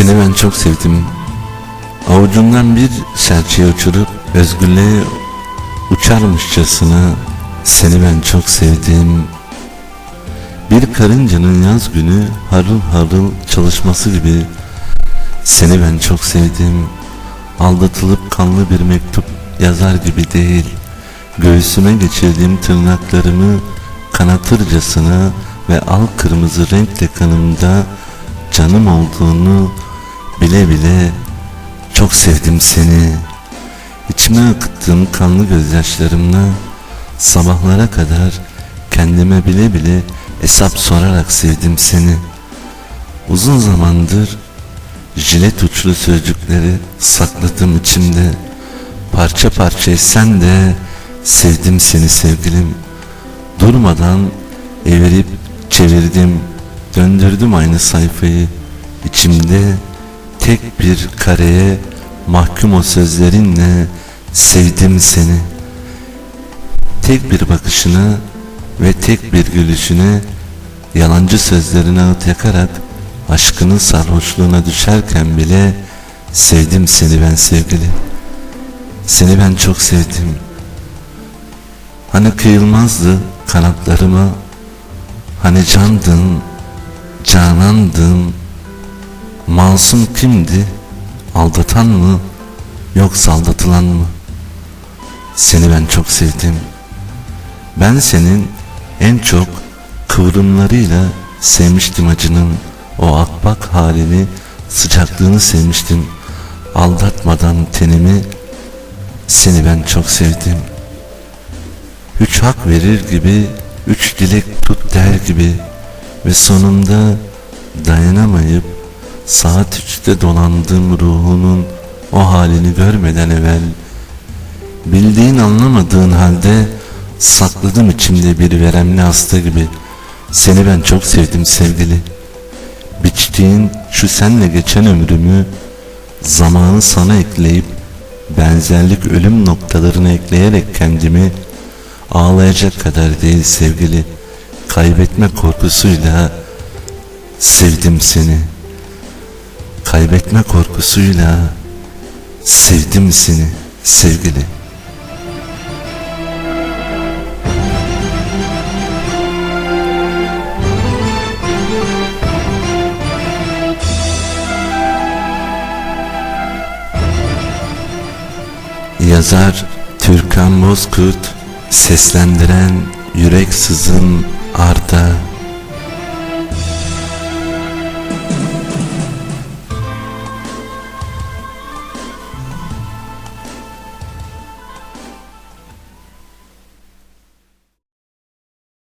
Seni ben çok sevdim. Avucundan bir serçe uçurup özgürlüğe uçarmışçasına seni ben çok sevdim. Bir karıncanın yaz günü harıl harıl çalışması gibi seni ben çok sevdim. Aldatılıp kanlı bir mektup yazar gibi değil. Göğsüme geçirdiğim tırnaklarımı kanatırcasına ve al kırmızı renkle kanımda canım olduğunu bile bile çok sevdim seni. İçime akıttığım kanlı gözyaşlarımla sabahlara kadar kendime bile bile hesap sorarak sevdim seni. Uzun zamandır jilet uçlu sözcükleri sakladım içimde. Parça parça sen de sevdim seni sevgilim. Durmadan evirip çevirdim, döndürdüm aynı sayfayı. İçimde tek bir kareye mahkum o sözlerinle sevdim seni. Tek bir bakışına ve tek bir gülüşüne yalancı sözlerine ağıt yakarak aşkının sarhoşluğuna düşerken bile sevdim seni ben sevgili. Seni ben çok sevdim. Hani kıyılmazdı kanatlarıma, hani candın, canandın, masum kimdi, aldatan mı, yoksa aldatılan mı? Seni ben çok sevdim. Ben senin en çok kıvrımlarıyla sevmiştim acının o akbak halini, sıcaklığını sevmiştim. Aldatmadan tenimi seni ben çok sevdim. Üç hak verir gibi, üç dilek tut der gibi ve sonunda dayanamayıp saat üçte dolandığım ruhunun o halini görmeden evvel. Bildiğin anlamadığın halde sakladım içimde bir veremli hasta gibi. Seni ben çok sevdim sevgili. Biçtiğin şu senle geçen ömrümü zamanı sana ekleyip benzerlik ölüm noktalarını ekleyerek kendimi ağlayacak kadar değil sevgili. Kaybetme korkusuyla sevdim seni kaybetme korkusuyla sevdim seni sevgili. Yazar Türkan Bozkurt Seslendiren Yürek Sızın Arda